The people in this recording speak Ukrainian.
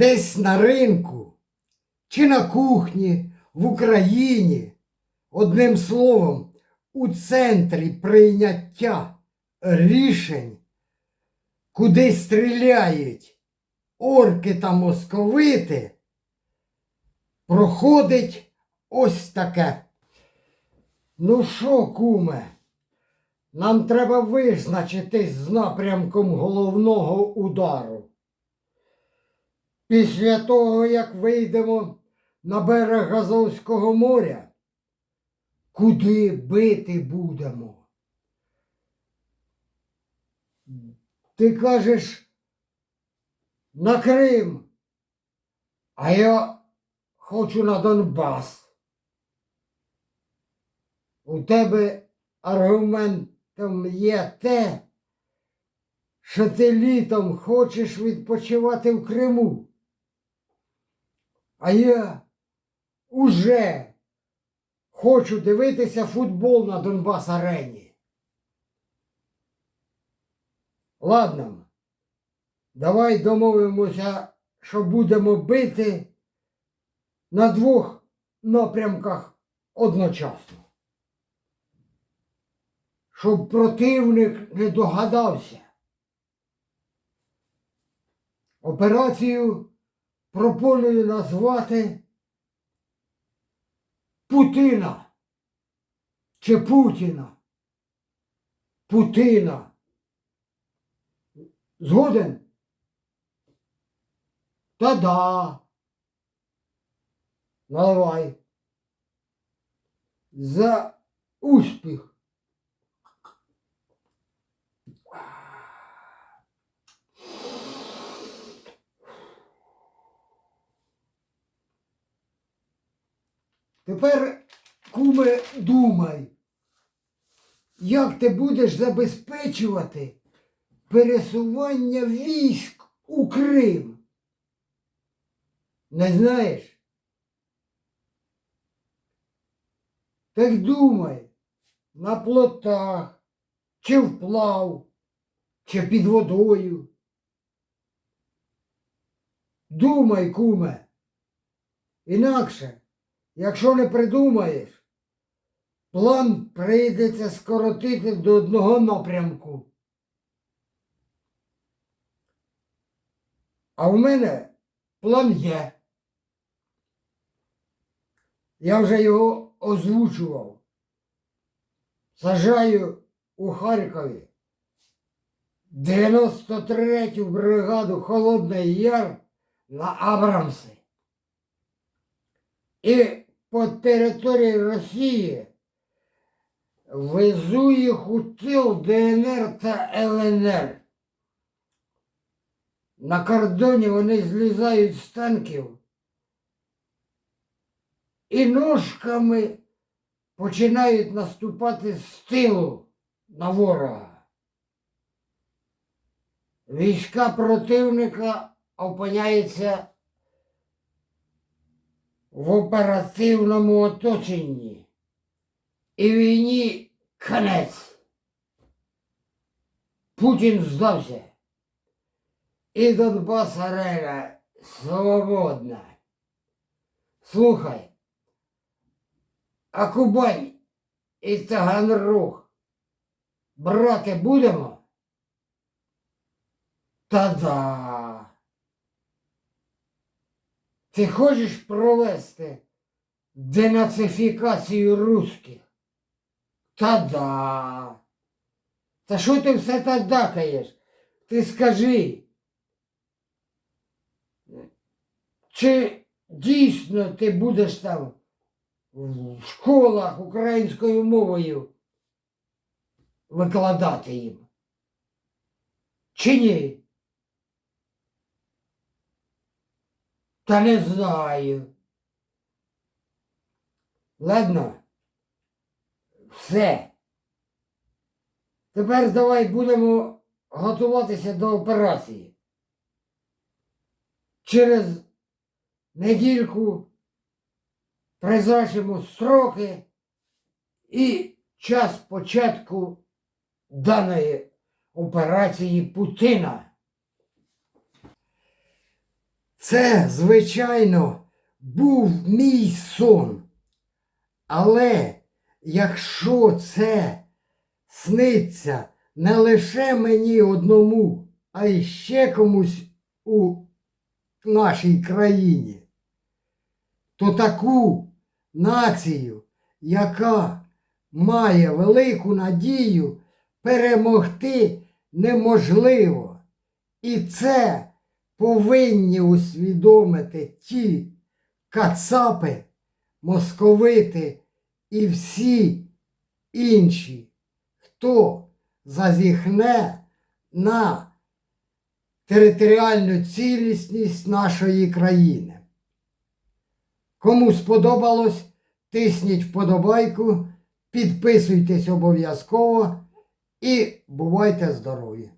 десь на ринку чи на кухні в Україні, одним словом, у центрі прийняття рішень, куди стріляють орки та московити, проходить ось таке. Ну що, куме, нам треба визначитись з напрямком головного удару. Після того, як вийдемо на берег Азовського моря, куди бити будемо? Ти кажеш на Крим, а я хочу на Донбас. У тебе аргументом є те, що ти літом хочеш відпочивати в Криму. А я уже хочу дивитися футбол на Донбас арені. Ладно, давай домовимося, що будемо бити на двох напрямках одночасно. Щоб противник не догадався. Операцію пропоную назвати Путина чи Путіна. Путина. Згоден? Та-да. Наливай. За успіх. Тепер, куме, думай, як ти будеш забезпечувати пересування військ у Крим? Не знаєш? Так думай, на плотах, чи вплав, чи під водою. Думай, куме. Інакше, якщо не придумаєш, план прийдеться скоротити до одного напрямку. А в мене план є. Я вже його озвучував. Сажаю у Харкові 93-ю бригаду Холодний Яр на Абрамси. І по території Росії везу їх у тил ДНР та ЛНР. На кордоні вони злізають з танків і ножками починають наступати з тилу на ворога. Війська противника опиняються в оперативному оточенні і війні конець. Путін здався. І Донбас арена свободна. Слухай, а Кубань і Таганрог брати будемо? Та-да. Ти хочеш провести денацифікацію русських? Та-да. Та що ти все так дакаєш? Ти скажи. Чи дійсно ти будеш там в школах українською мовою викладати їм? Чи ні? Та не знаю. Ладно, все. Тепер давай будемо готуватися до операції. Через недільку призначимо строки і час початку даної операції Путина. Це, звичайно, був мій сон. Але якщо це сниться не лише мені одному, а й ще комусь у нашій країні, то таку націю, яка має велику надію, перемогти неможливо. І це повинні усвідомити ті кацапи, московити і всі інші, хто зазіхне на територіальну цілісність нашої країни. Кому сподобалось, тисніть вподобайку, підписуйтесь обов'язково і бувайте здорові!